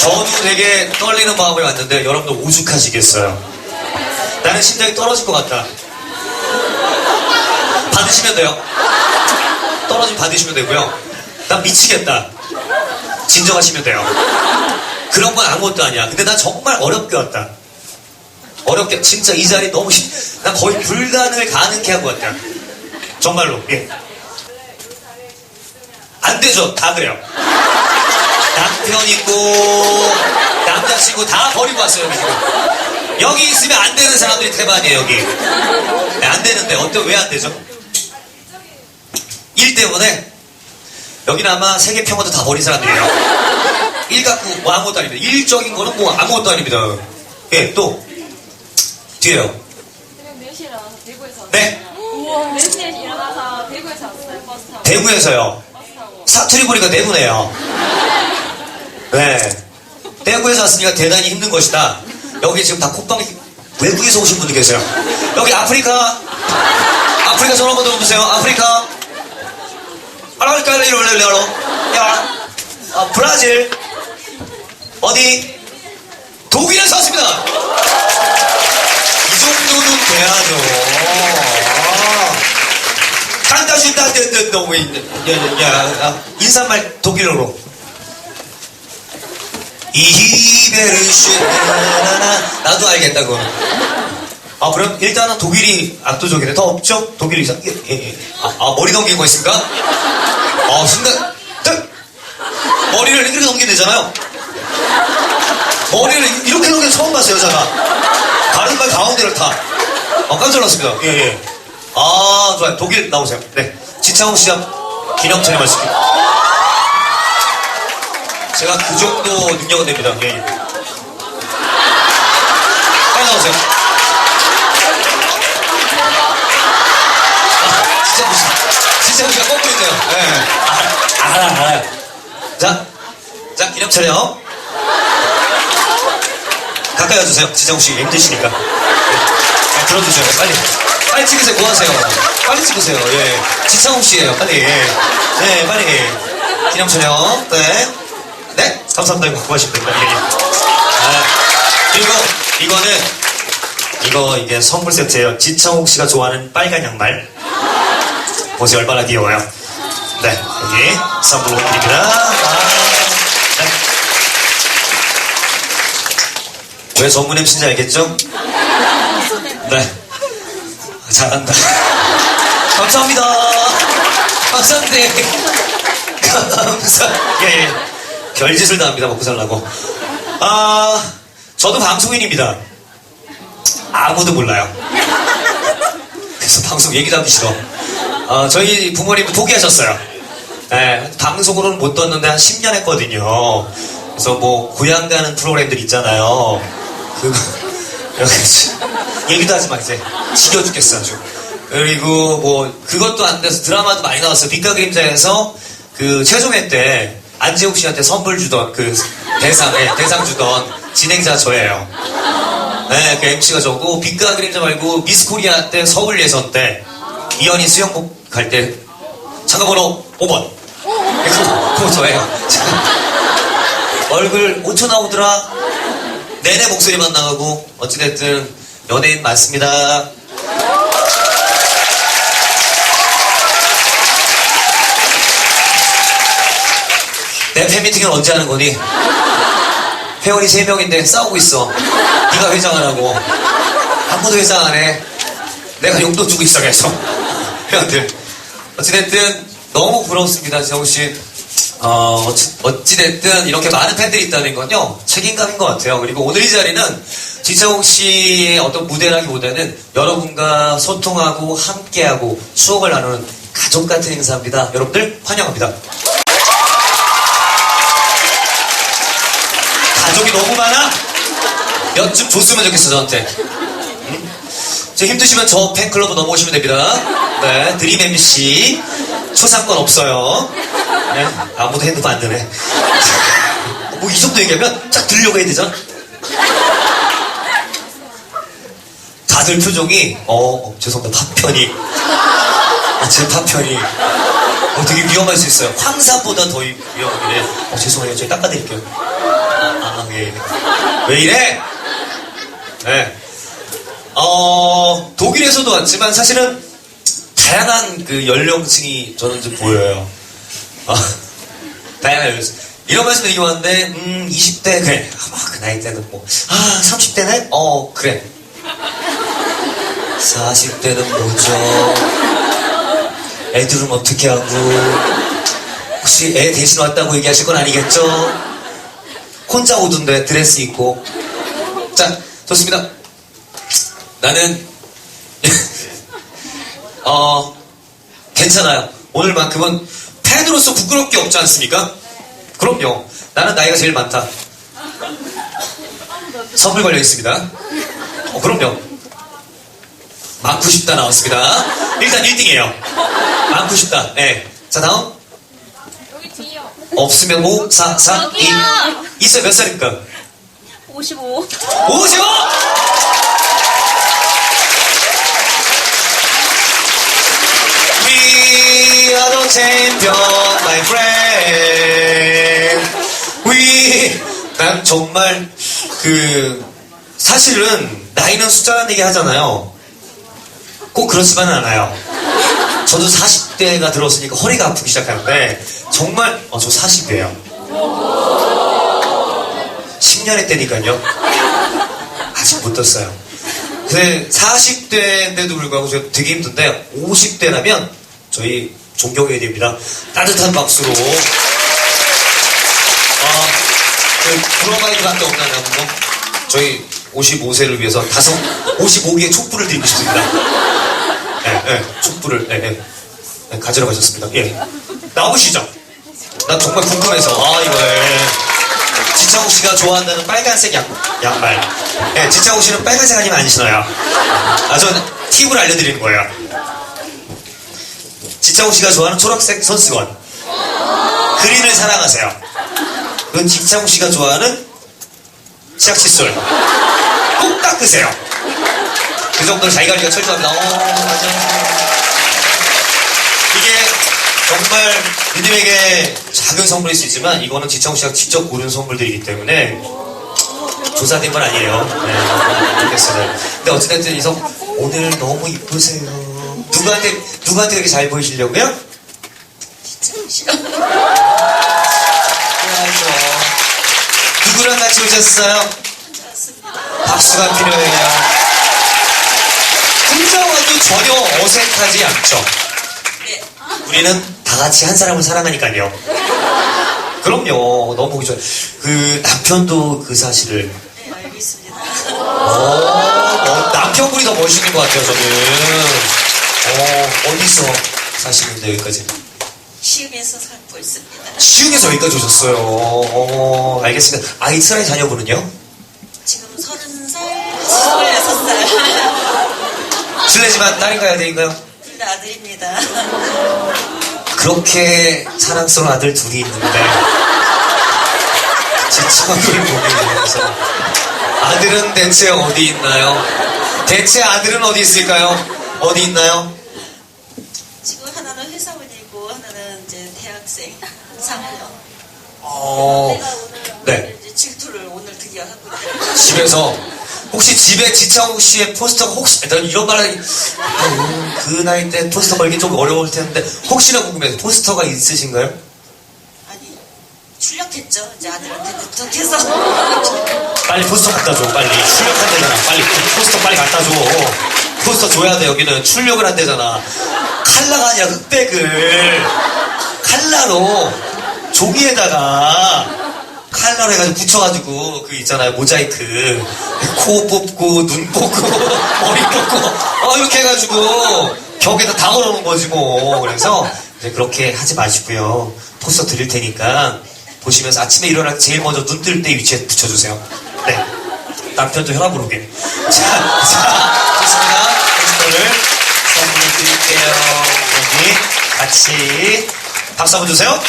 저도 되게 떨리는 마음으로 왔는데 여러분도 오죽하시겠어요. 나는 심장이 떨어질 것 같다. 받으시면 돼요. 떨어지면 받으시면 되고요. 난 미치겠다. 진정하시면 돼요. 그런 건 아무것도 아니야. 근데 난 정말 어렵게 왔다. 어렵게 진짜 이 자리 너무 힘, 난 거의 불가능을 가능케 하고 왔다. 정말로. 예. 안 되죠. 다 그래요. 남편 있고 남자친구 다 버리고 왔어요. 여기. 여기 있으면 안 되는 사람들이 대반이에요. 여기. 네, 안 되는데 어때 왜안 되죠? 일 때문에 여기는 아마 세계 평화도 다 버린 사람들이에요. 일 갖고 뭐 아무것도 아닙니다. 일적인 거는 뭐 아무것도 아닙니다. 예, 또 뒤에요. 새벽 4시에 일어나서 대구에서 네. 우와 4시에 일어나서 대구에서 왔어요 버스 타고 대구에서요. 사투리 보니까 대구네요. 네. 대구에서 왔으니까 대단히 힘든 것이다. 여기 지금 다 콧방이 외국에서 오신 분들 계세요. 여기 아프리카, 아프리카 전화 한번 들어보세요. 아프리카. 알라리카리로레레로. 야, 아, 브라질. 어디? 독일에서 왔습니다. 이 정도는 돼야죠. 아. 간다 준다 뜬뜬 너무 인사말 독일어로 이베르슈나 나도 알겠다 그거 아 그럼 일단은 독일이 압도적이네. 더 없죠? 독일이 이상 예, 예, 예. 아, 아, 머리 거 있습니까? 아 순간 딱 머리를 이렇게 넘기면 되잖아요. 머리를 이렇게 넘기면 처음 봤어요 여자가. 말 가운데를 타 어, 깜짝 놀랐습니다. 예예. 아, 좋아요. 독일 나오세요. 네. 지창욱 시장 기념 촬영하실게요. 제가 그 정도 능력은 됩니다. 예, 예. 빨리 나오세요. 아, 지창욱 씨. 지창욱 씨가 꺾고 있네요. 예. 아, 알아요, 알아요. 자, 자, 기념 촬영. 가까이 와주세요. 지창욱 씨 힘드시니까. 네, 들어주세요. 빨리. 빨리 찍으세요. 뭐 하세요? 빨리 찍으세요. 예. 지창욱 씨예요. 빨리. 네, 빨리. 기념 촬영. 네. 네. 감사합니다. 이거 고하시면 됩니다. 예, 그리고 이거는 이거 이게 선물 세트예요. 지창욱 씨가 좋아하는 빨간 양말. 보세요. 얼마나 귀여워요. 네. 여기 선물로 드립니다. 아, 네. 왜 전문 MC인지 알겠죠? 네. 잘한다. 감사합니다. 감사합니다. 감사. 예, 예. 별짓을 다 합니다. 먹고 살라고. 아, 저도 방송인입니다. 아무도 몰라요. 그래서 방송 얘기도 하기 싫어. 어, 저희 부모님도 포기하셨어요. 예, 방송으로는 못 떴는데 한 10년 했거든요. 그래서 뭐, 고향 가는 프로그램들 있잖아요. 이렇게 얘기도 하지 마, 이제. 지겨 죽겠어, 아주. 그리고 뭐, 그것도 안 돼서 드라마도 많이 나왔어요. 빛과 그림자에서 그 최종회 때 안재욱 씨한테 선물 주던 그 대상, 예, 대상 주던 진행자 저예요. 네, 그 MC가 저고, 빛과 그림자 말고 미스 코리아 때 서울 예선 때 이현이 수영복 갈 때 참가번호 5번. 그거, 그거 저예요. 얼굴 5초 나오더라. 내내 목소리만 나가고 어찌됐든 연예인 맞습니다. 내 팬미팅은 언제 하는 거니? 회원이 3명인데 싸우고 있어. 네가 회장을 하고 아무도 회장 안 해. 내가 용돈 주고 있어 계속. 회원들. 어찌됐든 너무 부럽습니다, 지성 씨. 어, 어찌, 어찌됐든 이렇게 많은 팬들이 있다는 건요, 책임감인 것 같아요. 그리고 오늘 이 자리는 지성욱 씨의 어떤 무대라기보다는 여러분과 소통하고 함께하고 추억을 나누는 가족 같은 행사입니다. 여러분들 환영합니다. 가족이 너무 많아? 몇좀 줬으면 좋겠어, 저한테. 응? 저 힘드시면 저 팬클럽 넘어오시면 됩니다. 네, 드림 MC. 초상권 없어요. 네, 아무도 핸드폰 안 드네. 뭐 이 정도 얘기하면 딱 들으려고 해야 되잖아. 다들 표정이, 어, 어, 죄송합니다. 파편이. 아, 제 파편이. 어, 되게 위험할 수 있어요. 황사보다 더 위- 위험하길래. 어, 죄송해요. 제가 닦아드릴게요. 예. 왜 이래? 네. 어, 독일에서도 왔지만 사실은 다양한 그 연령층이 저는 좀 보여요. 어, 다양한 연령층. 이런 말씀 드리기 왔는데, 음, 20대, 그래. 아, 그 나이 때는 뭐, 아, 30대네? 어, 그래. 40대는 뭐죠? 애들은 어떻게 하고, 혹시 애 대신 왔다고 얘기하실 건 아니겠죠? 혼자 오던데 드레스 입고. 자, 좋습니다. 나는 어 괜찮아요. 오늘만큼은 팬으로서 부끄럽게 없지 않습니까? 그럼요. 나는 나이가 제일 많다. 선물 걸려 있습니다. 어, 그럼요. 많고 싶다 나왔습니다. 일단 1등이에요. 많고 싶다. 네. 자 다음. 없으면 5, 4, 3, 2 여기요. 있어요 몇 살입니까? 55. 55! We are the champion, my friend. We. 난 정말, 그, 사실은, 나이는 숫자라는 얘기 하잖아요. 꼭 그렇지만은 않아요. 저도 40대가 들었으니까 허리가 아프기 시작하는데, 정말, 어, 저 40대예요. 10년 했다니까요. 아직 못 떴어요. 근데 40대인데도 불구하고 저 되게 힘든데 50대라면 저희 존경해야 됩니다. 따뜻한 박수로. 아, 그 브로마이드 밖에 없나요, 뭐? 저희 55세를 위해서 다섯, 55개의 촛불을 드리고 싶습니다. 네, 네, 촛불을, 네, 네. 네, 가지러 가셨습니다. 예. 나오시죠. 나 정말 궁금해서, 아, 예. 지창욱 씨가 좋아한다는 빨간색 양, 양말. 예, 지창욱 씨는 빨간색 아니면 안 신어요. 아, 전 팁을 알려드리는 거예요. 지창욱 씨가 좋아하는 초록색 손수건. 그린을 사랑하세요. 그건 지창욱 씨가 좋아하는 치약 칫솔. 꼭 닦으세요. 그 정도로 자기 관리가 철저합니다. 어, 맞아. 정말 님에게 작은 선물일 수 있지만 이거는 지창욱 씨가 직접 고른 선물들이기 때문에 조사된 건 아니에요. 네, 알겠습니다. 근데 어찌됐든 이성 오늘 너무 이쁘세요. 누구한테 누구한테 그렇게 잘 보이시려고요? 지창욱 씨가. 누구랑 같이 오셨어요? 박수가 필요해요. 와도 전혀 어색하지 않죠. 우리는 다 같이 한 사람을 사랑하니까요. 그럼요. 너무 보기 좋아요. 그 남편도 그 사실을. 네, 알고 있습니다. 오, 어, 남편분이 더 멋있는 것 같아요, 저는. 어, 어디서 사시는데 여기까지? 시음에서 살고 있습니다. 시흥에서 여기까지 오셨어요. 어, 알겠습니다. 아 이 스라이 자녀분은요? 지금 서른 살, 스물여섯 살. 실례지만 딸인가요, 아들인가요? 둘 다 아들입니다. 그렇게 사랑스러운 아들 둘이 있는데 제 친구를 보게 되면서 아들은 대체 어디 있나요? 대체 아들은 어디 있을까요? 어디 있나요? 지금 하나는 회사원이고 하나는 이제 대학생 3학년. 어, 네. 질투를 오늘 드디어 하고 있어요. 집에서 혹시 집에 지창욱 씨의 포스터가 혹시 난 이런 말 하기 아유, 그 나이 때 포스터 걸기 좀 어려울 텐데 혹시나 궁금해서 포스터가 있으신가요? 아니 출력했죠. 이제 아들한테 누tuk해서. 빨리 포스터 갖다 줘 빨리. 출력한대잖아. 빨리 포스터 빨리 갖다 줘. 포스터 줘야 돼 여기는. 출력을 한대잖아. 칼라가 아니라 흑백을. 칼라로 종이에다가 칼라로 해가지고 붙여가지고 그 있잖아요 모자이크. 코 뽑고 눈 뽑고 머리 뽑고 어 이렇게 해가지고 벽에다 다 걸어놓은 거지 뭐. 그래서 이제 그렇게 하지 마시고요. 포스터 드릴 테니까 보시면서 아침에 일어날 때 제일 먼저 눈 뜰 때 위치에 붙여주세요. 네. 남편도 혈압 오르게. 자, 자 좋습니다. 포스터를 선물 드릴게요. 여기 같이 박수 한번 주세요